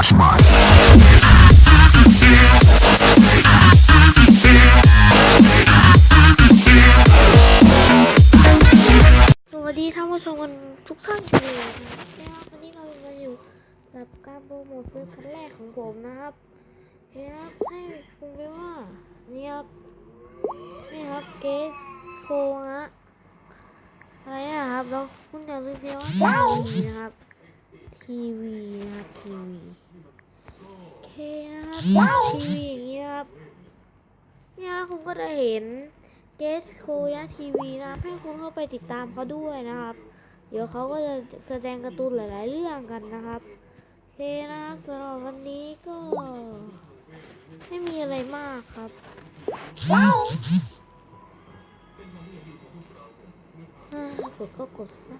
Flashman. สวัสดีท่านผู้ชมกันทุกท่านเลยนะครับวันนี้เรามาอยู่กับการโปรโมทปืนคันแรกของผมนะครับเฮ้ยครับให้คุณไปว่านี่ครับนี่ครับเกสโฟนะอะไรอะครับแล้วคุณอย่าลืมเดียวว่าทีวีนะครับทีวีนะครับทีวี คนะครับทีวีอย่างนี้ครับเนี่ยคุณก็จะเห็นเกสโคยะทีวีนะให้คุณเข้าไปติดตามเขาด้วยนะครับ เดี๋ยวเขาก็จะแสดงการ์ตูนหลาย ๆ เรื่องกันนะครับโอเคนะครับสำหรับวันนี้ก็ไม่มีอะไรมากครับอ่ากดก็กดซะ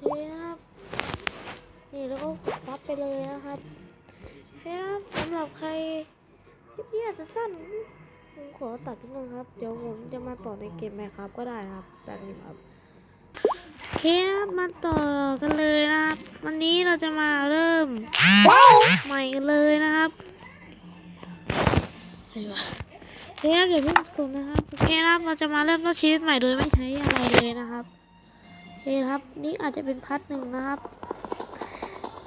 โอเคนะครับนี่แล้วก็กดซับไปเลยนะครับ นะครับสำหรับใครที่อาจจะสั้นผมขอตัดนิดนึงครับ เดี๋ยวผมจะมาต่อในเกมไหมครับก็ได้ครับแบบนี้ครับโอเคครับมาต่อกันเลยนะครับ วันนี้เราจะมาเริ่มใหม่กันเลยนะครับเครับเดี๋ยวเพิ่งส่งนะครับโอเคครับเราจะมาเริ่มต้นชีวิตใหม่โดยไม่ใช้อะไรเลยนะครับโอเคครับ นี่อาจจะเป็นพาร์ทหนึ่งนะครับ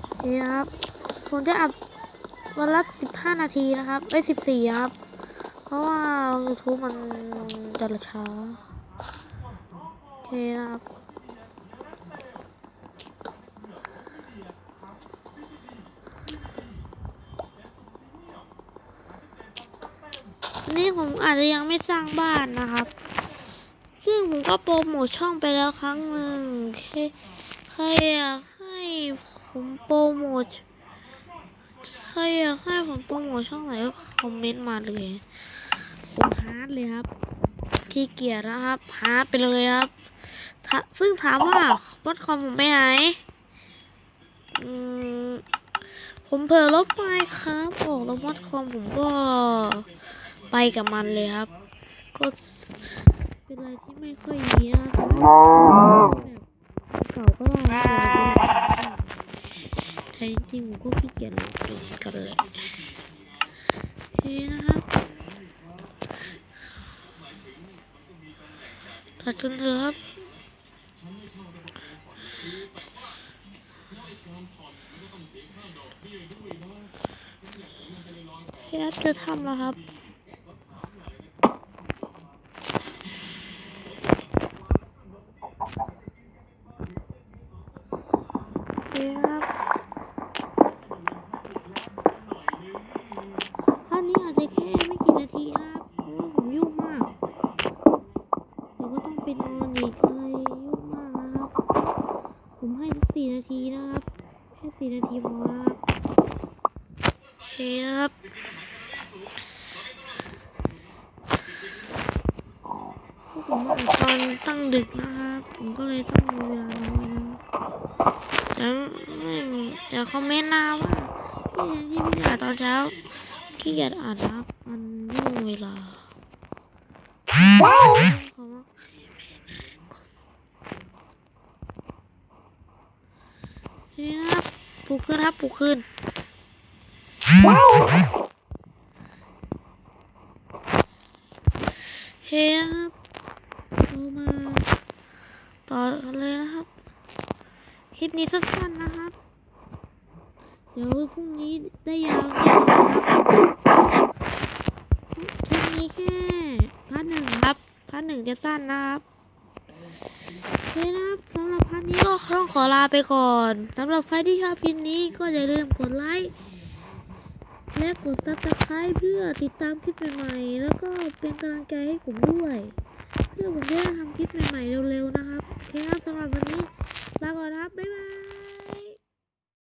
โอเคครับผมจะอัด วันละสิบห้านาทีนะครับไม่สิบสี่ครับ เพราะว่า YouTube มันจะช้าโอเคนะครับนี่ผมอาจจะยังไม่สร้างบ้านนะครับ ซึ่งผมก็โปรโมทช่องไปแล้วครั้งหนึ่งใครใครอยากให้ผมโปรโมท ใครอยากให้ผมโปรโมทช่องไหนก็คอมเมนต์มาเลยผมฮาร์ดเลยครับขี้เกียจนะครับฮาร์ดไปเลยครับ ซึ่งถามว่าวัดคอมผมไปไหนผมเผลอลบไปครับออกแล้ววัดคอมผมก็ไปกับมันเลยครับ ก็เป็นอะไรที่ไม่ค่อยดีนะครับแบบเก่าก็สวย ดีแต่จริงก็ขี้เกียจลงดูเหมือนกันเลยเฮ้นะครับตัดจนเถอะครับพี่แอฟจะทำแล้วครับ โอเคครับท่านนี้อาจจะแค่ไม่กี่นาทีนะครับเพราะว่าผมยุ่งมาก เดี๋ยวก็ต้องไปนอนอีกเลยยุ่งมากนะครับ ผมให้ทุกสี่ นะครับแค่สี่นาทีพอครับโอเคนะครับพวกผมมาตอนตั้งดึกนะครับ ผมก็เลยต้องมีเวลานอนนะครับเดี๋ยวเดี๋ยวคอมเมนต์นะว่าที่ที่พี่อ่านตอนเช้าขี้เกียจอ่านนะครับ มันยุ่งเวลา ขอว่าเนี่ยครับปลุกขึ้นครับปลุกขึ้นเฮ้ยครับเรามาต่อกันเลยนะครับ คลิปนี้สั้นๆนะครับ เดี๋ยวพรุ่งนี้ได้ยาวแน่นะครับคลิปนี้แค่พาร์ทหนึ่งครับพาร์ทหนึ่งจะสั้นนะครับ โอเคนะครับสำหรับพันนี้ก็ต้องขอลาไปก่อนสำหรับใครที่ชอบคลิปนี้ก็อย่าลืมกดไลค์และกดซับสไครต์เพื่อติดตามคลิปใหม่ๆ แล้วก็เป็นกำลังใจให้ผมด้วย เพื่อผมจะทำคลิปใหม่ๆเร็วๆนะครับโอเคครับสำหรับวันนี้ลาก่อนครับ บ๊ายบาย